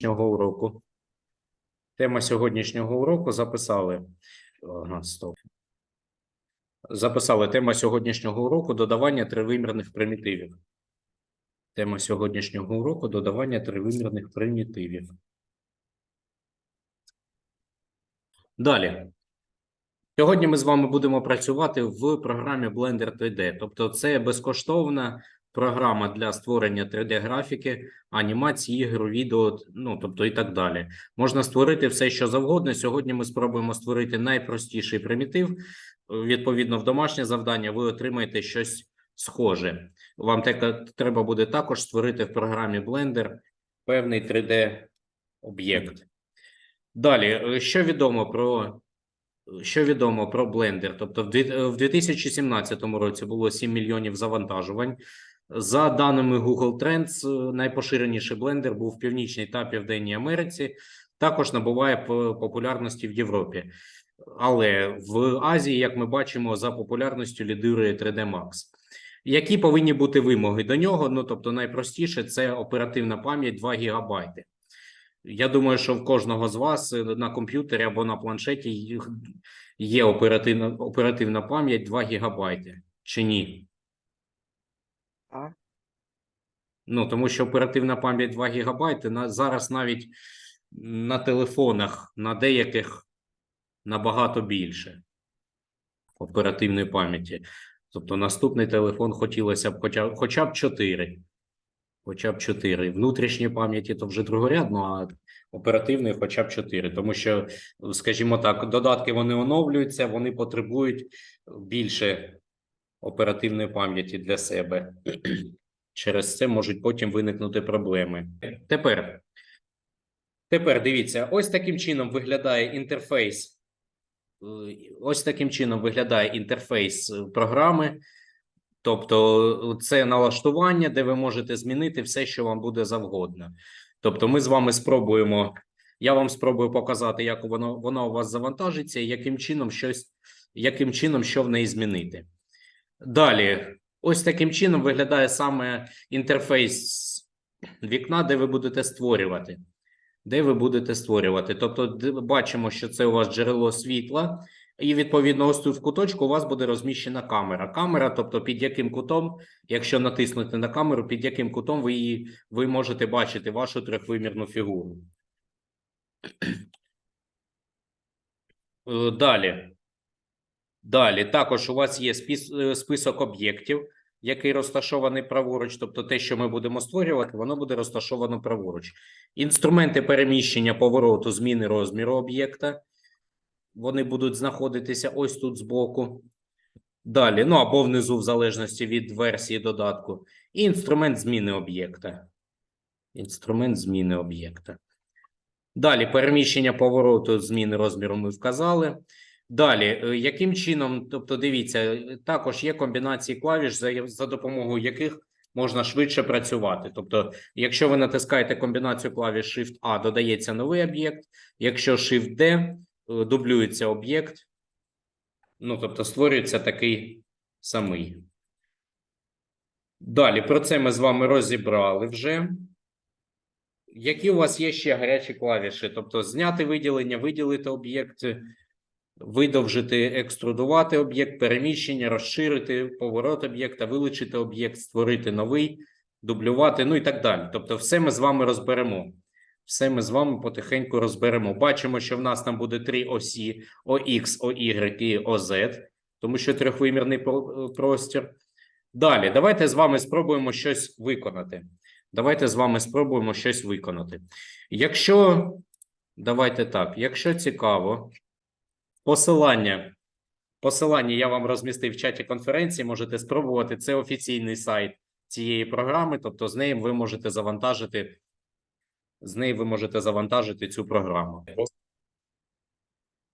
сьогоднішнього уроку. Тема сьогоднішнього уроку записали. Ага, стоп. Записали тема сьогоднішнього уроку додавання тривимірних примітивів. Тема сьогоднішнього уроку додавання тривимірних примітивів. Далі. Сьогодні ми з вами будемо працювати в програмі Blender 3D. Тобто, це безкоштовна програма для створення 3D-графіки, анімації, ігор, відео, ну тобто і так далі. Можна створити все, що завгодно. Сьогодні ми спробуємо створити найпростіший примітив. Відповідно, в домашнє завдання ви отримаєте щось схоже. Вам так- треба буде також створити в програмі Blender певний 3D-об'єкт. Далі, що відомо про що відомо про Blender? Тобто, в 2017 році було 7 мільйонів завантажувань. За даними Google Trends, е, найпоширеніший Blender був в Північній та Південній Америці. Також набуває популярності в Європі. Але в Азії, як ми бачимо, за популярністю лідирує 3D Max. Які повинні бути вимоги до нього? Ну тобто, найпростіше це оперативна пам'ять 2 гігабайти. Я думаю, що в кожного з вас е, на комп'ютері або на планшеті є оперативна, оперативна пам'ять 2 гігабайти. Чи ні? Так. Ну, тому що оперативна пам'ять 2 гігабайти на, зараз навіть на телефонах, на деяких набагато більше оперативної пам'яті. Тобто наступний телефон хотілося б хоча, хоча б 4. Хоча б 4. Внутрішньої пам'яті то вже другорядно, а оперативної хоча б 4. Тому що, скажімо так, додатки вони оновлюються, вони потребують більше оперативної пам'яті для себе. Через це можуть потім виникнути проблеми. Тепер, тепер дивіться, ось таким чином виглядає інтерфейс. Е, Ось таким чином виглядає інтерфейс е, програми. Тобто, це налаштування, де ви можете змінити все, що вам буде завгодно. Тобто, ми з вами спробуємо. Я вам спробую показати, як воно, воно у вас завантажиться, і яким чином щось, яким чином що в неї змінити. Далі, ось таким чином виглядає саме інтерфейс вікна, де ви будете створювати. Де ви будете створювати. Тобто, бачимо, що це у вас джерело світла, і відповідно, ось тут в куточку у вас буде розміщена камера. Камера, тобто під яким кутом, якщо натиснути на камеру, під яким кутом ви її ви можете бачити вашу трьохвимірну фігуру. Е, Далі. Далі також у вас є е, список об'єктів, який розташований праворуч. Тобто, те, що ми будемо створювати, воно буде розташовано праворуч. Інструменти переміщення повороту, зміни розміру об'єкта. Вони будуть знаходитися ось тут збоку. Далі, ну або внизу, в залежності від версії додатку. І інструмент зміни об'єкта. Інструмент зміни об'єкта. Далі переміщення повороту, зміни розміру ми вказали. Далі, е, яким чином, тобто, дивіться, е, також є комбінації клавіш, за, за допомогою яких можна швидше працювати. Тобто, якщо ви натискаєте комбінацію клавіш Shift-A, додається новий об'єкт. Якщо Shift-D, е, дублюється об'єкт. Ну, тобто, створюється такий самий. Далі, про це ми з вами розібрали вже. Які у вас є ще гарячі клавіші? Тобто зняти виділення, виділити об'єкт, видовжити, екструдувати об'єкт, переміщення, розширити поворот об'єкта, вилучити об'єкт, створити новий, дублювати, ну і так далі. Тобто, все ми з вами розберемо. Все ми з вами потихеньку розберемо. Бачимо, що в нас там буде три осі: OX, OY і OZ, тому що трьохвимірний простір. Далі, давайте з вами спробуємо щось виконати. Давайте з вами спробуємо щось виконати. Якщо давайте так, якщо цікаво, посилання. Посилання я вам розмістив в чаті конференції. Можете спробувати. Це офіційний сайт цієї програми. Тобто, з неї ви можете завантажити. З неї ви можете завантажити цю програму.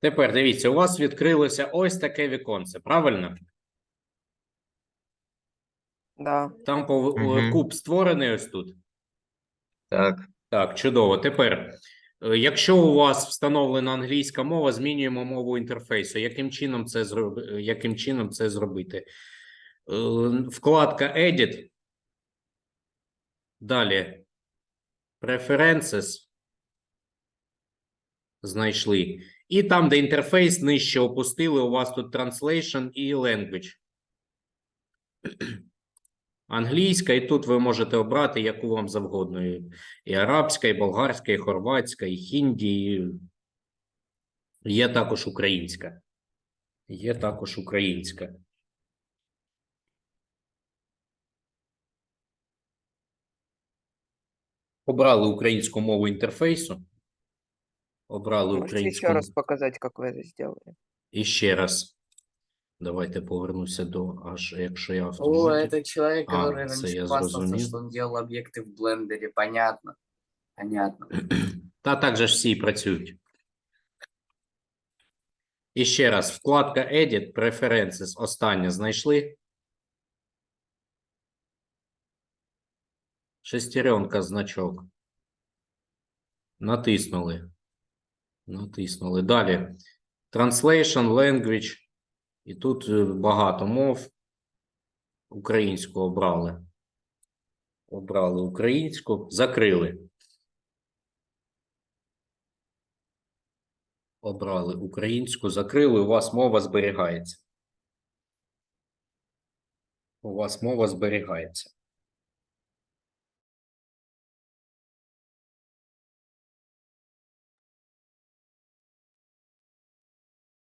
Тепер дивіться, у вас відкрилося ось таке віконце. Правильно? Да. Там пов- Мгм. куб створений ось тут. Так, Так, чудово. Тепер, якщо у вас встановлена англійська мова, змінюємо мову інтерфейсу. Яким чином це зробити? Яким чином це зробити? Е, Вкладка Edit. Далі. Preferences. Знайшли. І там, де інтерфейс, нижче опустили, у вас тут translation і language. Англійська, і тут ви можете обрати, яку вам завгодно. І, арабська, і болгарська, і хорватська, і хінді. І... Є також українська. Є також українська. Обрали українську мову інтерфейсу. Обрали Можете українську еще раз показать, как вы это сделали? і ще раз. Давайте повернуся до аж якщо я О, автоматик. это человек, А, который це раньше я хвастался, зрозумів. что он делал объекты в блендере. Понятно. Понятно. Та так же ж всі працюють. І ще раз, вкладка Edit, Preferences, останнє знайшли. Шестеренка значок. Натиснули. Натиснули. Далі. Translation, Language. І тут е, багато мов. Українську обрали. Обрали українську. Закрили. Обрали українську, закрили, у вас мова зберігається. У вас мова зберігається.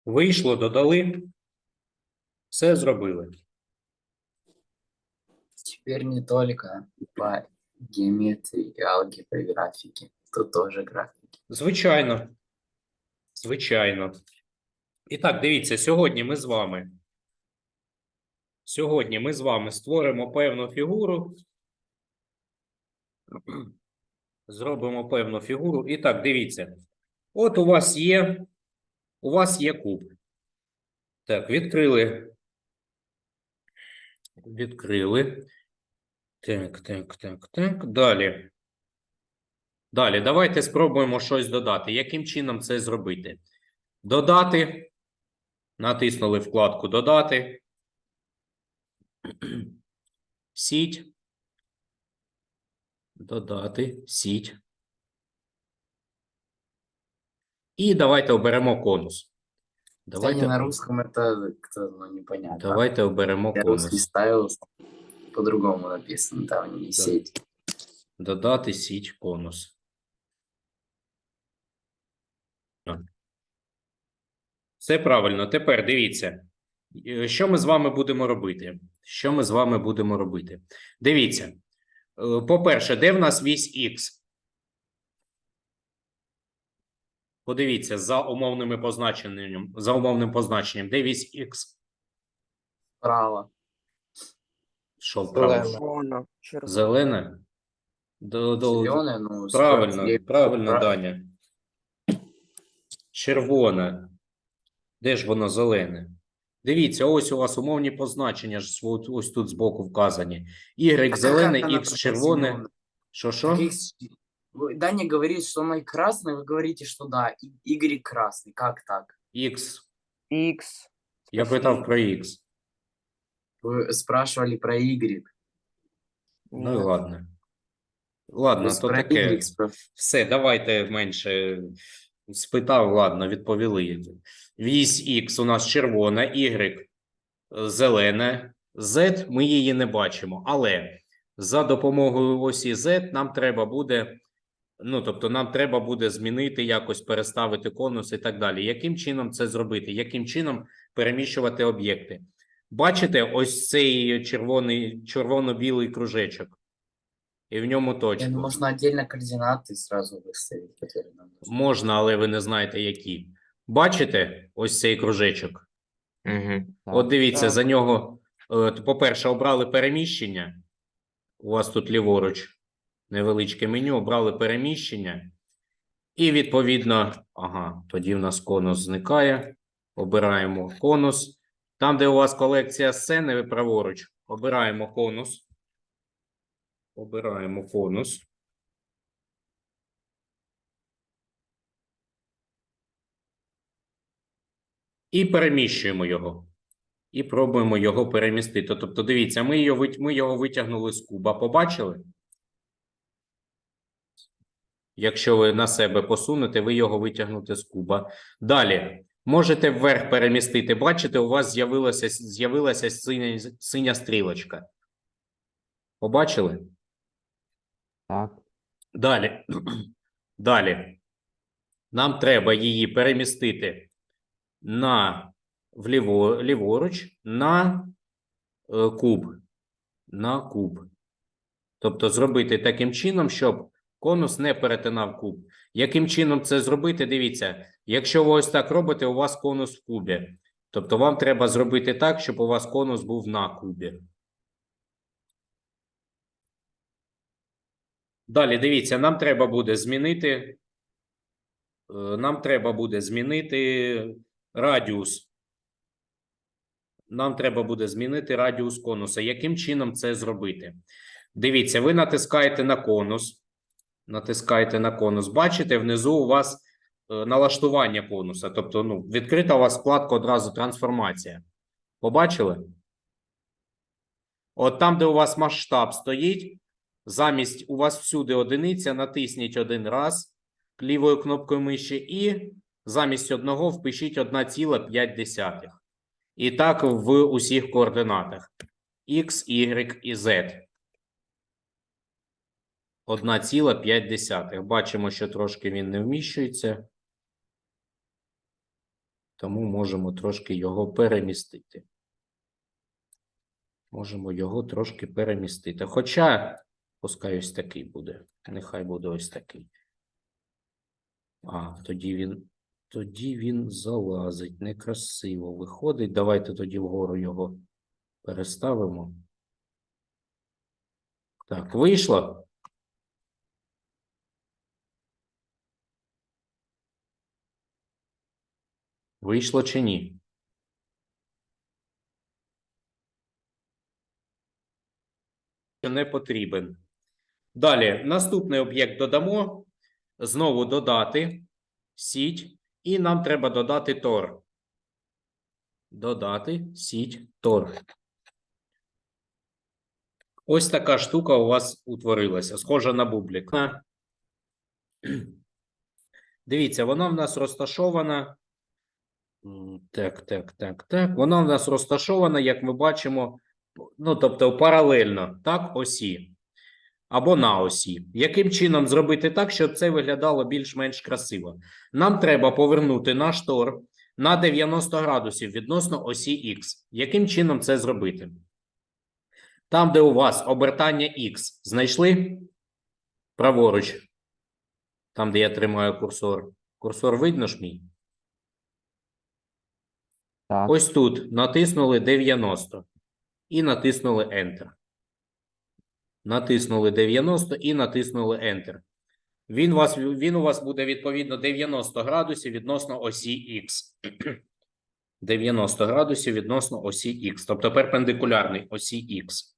Вийшло, додали. Все зробили. Теперь не только по геометрии, алгебре, графике. Тут тоже графики. Звичайно. Звичайно. І так, дивіться, сьогодні ми з вами. Сьогодні ми з вами створимо певну фігуру. Зробимо певну фігуру. І так, дивіться. От у вас є. У вас є куб. Так, відкрили. Відкрили. Так, так, так, так. Далі. Далі, давайте спробуємо щось додати. Яким чином це зробити? Додати. Натиснули вкладку Додати. Сіть. Додати. Сіть. І давайте оберемо конус. Давайте... Давайте, на русском это как-то ну, непонятно. давайте оберемо Я русский конус. ставил, по-другому написано, там не сеть. Додати сіть конус. Все правильно. Тепер дивіться, е, що ми з вами будемо робити? Що ми з вами будемо робити? Дивіться. Е, По-перше, де в нас вісь Х? Подивіться за умовними позначенням, за умовним позначенням, де вісь Х? Право. Що вправо? Зелене? До, до, Зеленое, ну, Правильно, справа правильно, прав- Даня. Червоне. Де ж воно зелене? Дивіться, ось у вас умовні позначення ж ось тут збоку вказані. Y зелене, X червоне. Що що? Так их- Вы- Даня говорит, что оно и красное, вы говорите, что да, и Y красный. Как так? X. Х. Я питав про X. Вы спрашивали про Y. Ну і Нет. ладно. Ладно, Вы то про таке. Y спрашивали. Все, давайте менше спитав, ладно, відповіли. Вісь X у нас червона, Y зелене, Z ми її не бачимо, але за допомогою осі Z нам треба буде, ну тобто, нам треба буде змінити якось переставити конус і так далі. Яким чином це зробити? Яким чином переміщувати об'єкти? Бачите, ось цей червоний, червоно-білий кружечок, і в ньому Не, точка. ну, можно отдельно координаты сразу выставить, которые нам нужны. Можна, але ви не знаєте, які. Бачите ось цей кружечок? Угу. От дивіться, Так. за нього, е, т- по-перше, обрали переміщення. У вас тут ліворуч невеличке меню, обрали переміщення. І відповідно, ага, тоді в нас конус зникає. Обираємо конус. Там, де у вас колекція сцени, ви праворуч, обираємо конус. Обираємо конус. і переміщуємо його. І пробуємо його перемістити. Тобто, дивіться, ми його, ми його витягнули з куба. Побачили? Якщо ви на себе посунете, ви його витягнете з куба. Далі. Можете вверх перемістити. Бачите, у вас з'явилася, з'явилася синя, синя стрілочка. Побачили? Так. Далі. Далі. Нам треба її перемістити на вліво, ліворуч на е, куб. На куб. Тобто зробити таким чином, щоб конус не перетинав куб. Яким чином це зробити? Дивіться, якщо ви ось так робите, у вас конус в кубі. Тобто вам треба зробити так, щоб у вас конус був на кубі. Далі, дивіться, нам треба буде змінити. е, Нам треба буде змінити радіус. Нам треба буде змінити радіус конуса. Яким чином це зробити? Дивіться, ви натискаєте на конус. Натискаєте на конус. Бачите, внизу у вас е, налаштування конуса. Тобто, ну, відкрита у вас вкладка одразу трансформація. Побачили? От там, де у вас масштаб стоїть, замість у вас всюди одиниця, натисніть один раз лівою кнопкою миші і замість одного впишіть 1,5. І так в усіх координатах X, Y і Z. 1,5. Бачимо, що трошки він не вміщується. Тому можемо трошки його перемістити. Можемо його трошки перемістити. Хоча, пускай ось такий буде. Нехай буде ось такий. А, тоді він, тоді він залазить. Некрасиво виходить. Давайте тоді вгору його переставимо. Так, вийшло. Вийшло чи ні? Не потрібен. Далі, наступний об'єкт додамо. Знову додати сіть, і нам треба додати тор. Додати сіть тор. Ось така штука у вас утворилася, схожа на бублик. Дивіться, вона в нас розташована. Так, так, так, так. Вона в нас розташована, як ми бачимо, ну, тобто паралельно, так, осі. Або на осі. Яким чином зробити так, щоб це виглядало більш-менш красиво? Нам треба повернути наш тор на 90 градусів відносно осі Х. Яким чином це зробити? Там, де у вас обертання Х, знайшли праворуч, там, де я тримаю курсор. Курсор видно ж мій? Так. Ось тут натиснули 90 і натиснули Enter. Натиснули 90 і натиснули Enter. Він, вас, він у вас буде відповідно 90 градусів відносно осі Х. 90 градусів відносно осі Х, тобто перпендикулярний осі Х.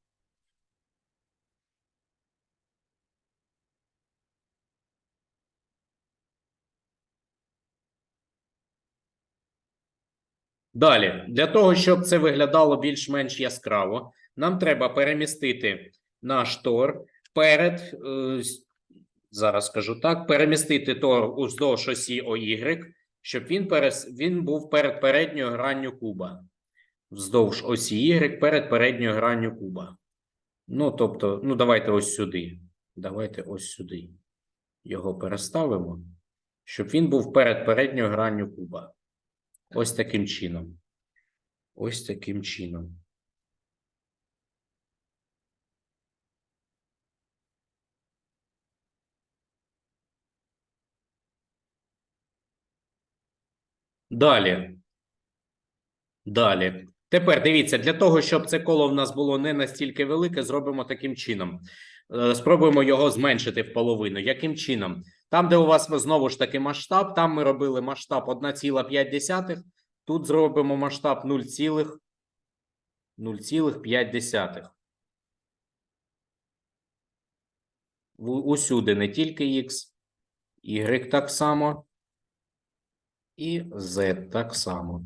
Далі, для того, щоб це виглядало більш-менш яскраво, нам треба перемістити наш тор перед, е, зараз скажу так, перемістити тор уздовж осі ОY, щоб він, перес, він був перед передньою гранню куба. Вздовж осі Y перед передньою гранню куба. Ну, тобто, ну, давайте ось сюди. Давайте ось сюди. Його переставимо, щоб він був перед передньою гранню куба. Ось таким чином. Ось таким чином. Далі. Далі. Тепер дивіться, для того, щоб це коло в нас було не настільки велике, зробимо таким чином. Е, Спробуємо його зменшити в половину. Яким чином? Там, де у вас знову ж таки масштаб, там ми робили масштаб 1,5. Тут зробимо масштаб 0,5. Усюди не тільки X, Y так само і Z так само.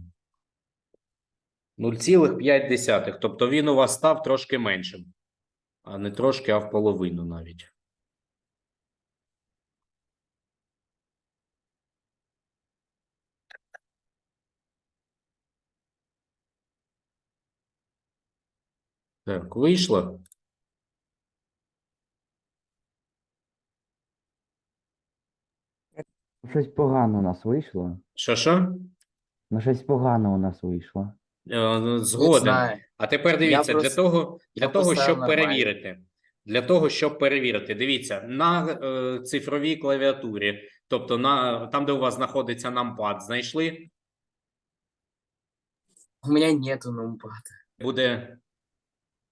0,5. Тобто він у вас став трошки меншим. А не трошки, а в половину навіть. Так, вийшло. Щось погано у нас вийшло. Що що? Ну, щось погано у нас вийшло. Е, Згоден. знаю. А тепер дивіться, для просто- того, для я того, поставив щоб нормально. перевірити. Для того, щоб перевірити, дивіться, на е, цифровій клавіатурі, тобто на там, де у вас знаходиться нампад, знайшли, У меня нету нумпада. буде.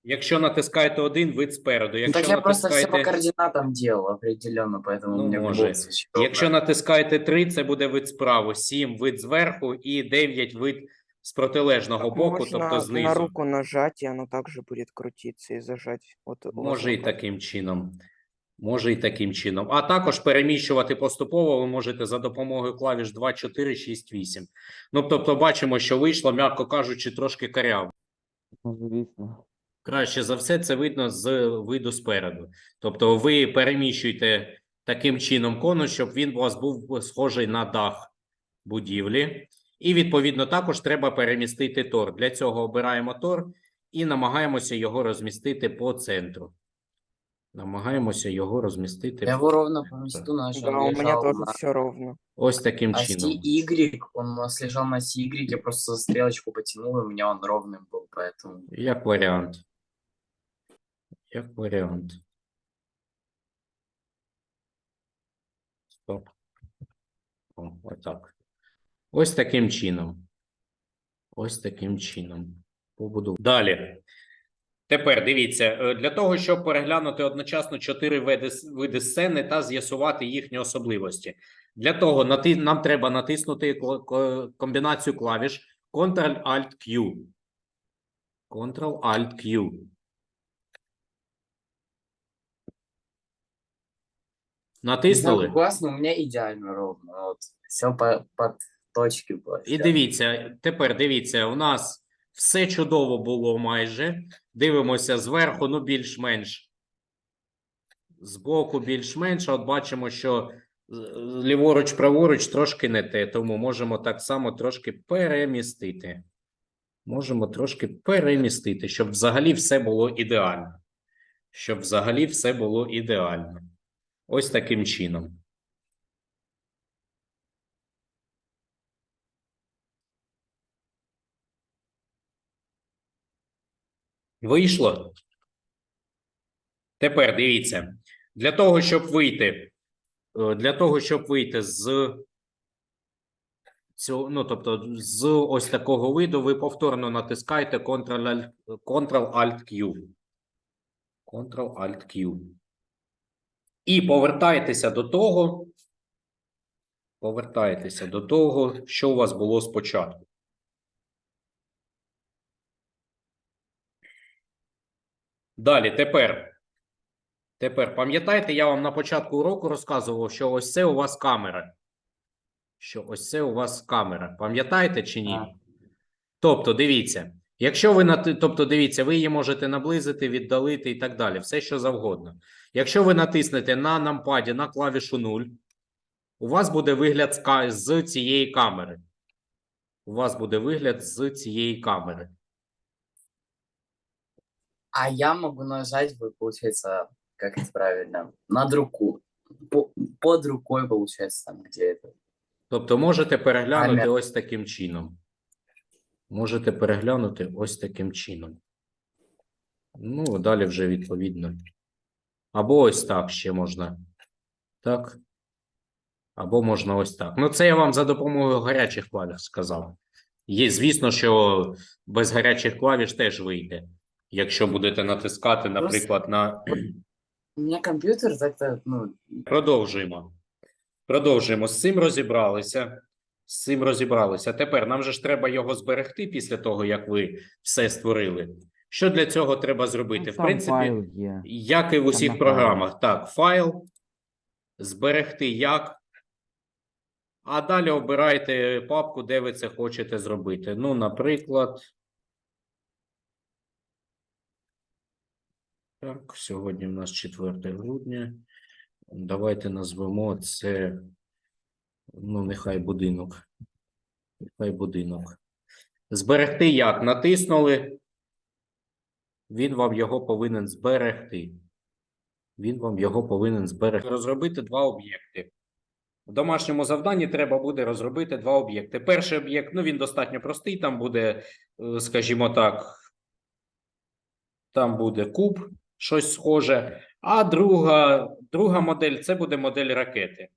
Якщо натискаєте один, вид спереду. Якщо так я просто все по координатам делал определенно, поэтому Ну, может. голос еще якщо натискаєте 3, це буде вид справа, 7 вид зверху і 9 вид з протилежного боку, Можно тобто на знизу. руку нажать, и оно также будет крутиться и зажать. Вот Може і таким чином. Може і таким чином. А також переміщувати поступово ви можете за допомогою клавіш 2, 4, 6, 8. Ну, тобто, бачимо, що вийшло, м'яко кажучи, трошки каряво. Ну, звісно. Краще за все, це видно з виду спереду. Тобто, ви переміщуєте таким чином конус, щоб він у вас був схожий на дах будівлі. І, відповідно, також треба перемістити тор. Для цього обираємо тор і намагаємося його розмістити по центру. Намагаємося його розмістити Я его ровно по месту нажал. Да, у меня лежал тоже на все ровно. ось таким оси чином. Y, он у нас лежал на оси Y, я просто стрелочку потянул, и у меня он ровным был, поэтому... Як варіант. Як варіант. Стоп. О, отак. Ось таким чином. Ось таким чином. Побуду. Далі. Тепер дивіться, е, для того, щоб переглянути одночасно чотири види, види сцени та з'ясувати їхні особливості. Для того нам треба натиснути комбінацію клавіш Ctrl-Alt-Q. Ctrl-Alt-Q. Не знаю, Натиснули? как у вас, но у меня идеально ровно. Вот. Все по, под точки было. І дивіться, тепер дивіться, у нас все чудово було майже. Дивимося зверху, ну більш-менш. Збоку більш-менш. а От бачимо, що ліворуч, праворуч трошки не те, тому можемо так само трошки перемістити. Можемо трошки перемістити, щоб взагалі все було ідеально. Щоб взагалі все було ідеально. Ось таким чином. Вийшло? Тепер дивіться. Для того, щоб вийти, е, для того, щоб вийти з цього, ну, тобто з ось такого виду, ви повторно натискаєте Ctrl-Alt- Ctrl-Alt-Q. Ctrl-Alt-Q. І повертаєтеся до того, повертаєтеся до того, що у вас було спочатку. Далі, тепер. Тепер пам'ятаєте, я вам на початку уроку розказував, що ось це у вас камера. Що ось це у вас камера. Пам'ятаєте чи ні? Тобто, дивіться, якщо ви нати... тобто, дивіться, ви її можете наблизити, віддалити і так далі, все що завгодно. Якщо ви натиснете на нампаді на клавішу 0, у вас буде вигляд з, ка- з цієї камери. У вас буде вигляд з цієї камери. А я могу нажать, вы, получается, как это правильно, над руку. По- под рукой, получается, там, где это. Тобто можете переглянути Камера. ось таким чином. Можете переглянути ось таким чином. Ну, далі вже відповідно. Або ось так ще можна. Так. Або можна ось так. Ну, це я вам за допомогою гарячих клавіш сказав. Є, звісно, що без гарячих клавіш теж вийде. Якщо будете натискати, наприклад, на. У меня компьютер так-то, ну, Продовжуємо. Продовжуємо. З цим розібралися. З цим розібралися. Тепер нам же ж треба його зберегти після того, як ви все створили. Що для цього треба зробити? Ну, В принципі, як і в усіх програмах. Так, файл, зберегти як. А далі обирайте папку, де ви це хочете зробити. Ну, наприклад. Так, сьогодні в нас 4 грудня. Давайте назвемо це. Ну, нехай будинок. Нехай будинок. Зберегти як? Натиснули. Він вам його повинен зберегти. Він вам його повинен зберегти. Розробити два об'єкти. В домашньому завданні треба буде розробити два об'єкти. Перший об'єкт, ну він достатньо простий, там буде, е, скажімо так, там буде куб, щось схоже. А друга, друга модель це буде модель ракети.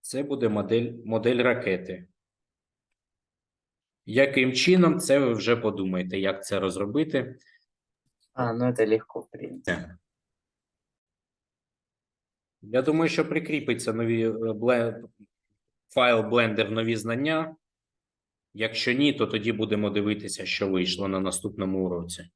Це буде модель, модель ракети. Яким чином, це ви вже подумайте, як це розробити. А, ну это легко, в принципе. Так. Я думаю, що прикріпиться нові е, файл Blender нові знання. Якщо ні, то тоді будемо дивитися, що вийшло на наступному уроці.